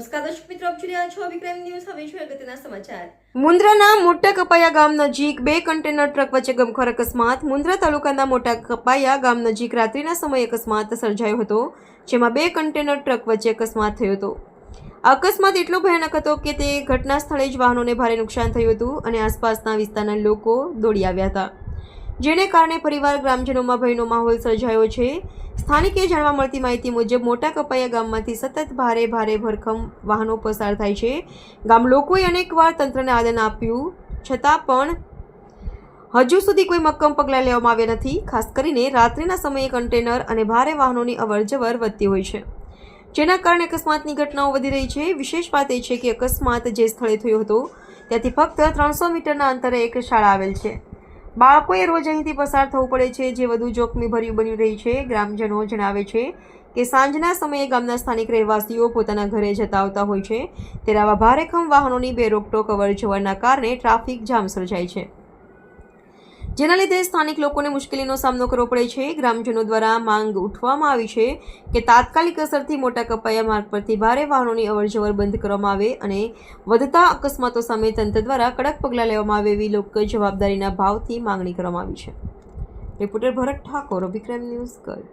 નમસ્કાર મોટા કપાયા ગામ નજીક બે કન્ટેનર ટ્રક વચ્ચે ગમખોર અકસ્માત. મુન્દ્રા તાલુકાના મોટા કપાયા ગામ નજીક રાત્રિના સમયે અકસ્માત સર્જાયો હતો, જેમાં બે કન્ટેનર ટ્રક વચ્ચે અકસ્માત થયો હતો. અકસ્માત એટલો ભયાનક હતો કે તે ઘટના સ્થળે જ વાહનોને ભારે નુકસાન થયું હતું અને આસપાસના વિસ્તારના લોકો દોડી આવ્યા હતા. જેને કારણે પરિવાર, ગ્રામજનોમાં ભયનો માહોલ સર્જાયો છે. સ્થાનિકે જાણવા મળતી માહિતી મુજબ, મોટા કપાયા ગામમાંથી સતત ભારે ભારે ભરખમ વાહનો પસાર થાય છે. ગામ લોકોએ અનેકવાર તંત્રને આદન આપ્યું, છતાં પણ હજુ સુધી કોઈ મક્કમ પગલાં લેવામાં આવ્યા નથી. ખાસ કરીને રાત્રિના સમયે કન્ટેનર અને ભારે વાહનોની અવરજવર વધતી હોય છે. જેના કારણે અકસ્માતની ઘટનાઓ વધી રહી છે. વિશેષ વાત એ છે કે અકસ્માત જે સ્થળે થયો હતો, ત્યાંથી ફક્ત ત્રણસો મીટરના અંતરે એક શાળા આવેલ છે. બાળકોએ રોજ અહીંથી પસાર થવું પડે છે. જે વધુ જોખમીભર્યું બની રહી છે. ગ્રામજનો જણાવે છે કે સાંજના સમયે ગામના સ્થાનિક રહેવાસીઓ પોતાના ઘરે જતા આવતા હોય છે. ત્યારે આવા ભારેખમ વાહનોની બે રોકટોક અવર જવરના કારણે ટ્રાફિક જામ સર્જાય છે. જેના લીધે સ્થાનિક લોકોને મુશ્કેલીનો સામનો કરવો પડે છે. ગ્રામજનો દ્વારા માંગ ઉઠવામાં આવી છે કે તાત્કાલિક અસરથી મોટા કપાયા માર્ગ પરથી ભારે વાહનોની અવરજવર બંધ કરવામાં આવે અને વધતા અકસ્માતો સામે તંત્ર દ્વારા કડક પગલાં લેવામાં આવે એવી લોક જવાબદારીના ભાવથી માંગણી કરવામાં આવી છે. Reporter Bharat Thakor, Abhikram news Kutch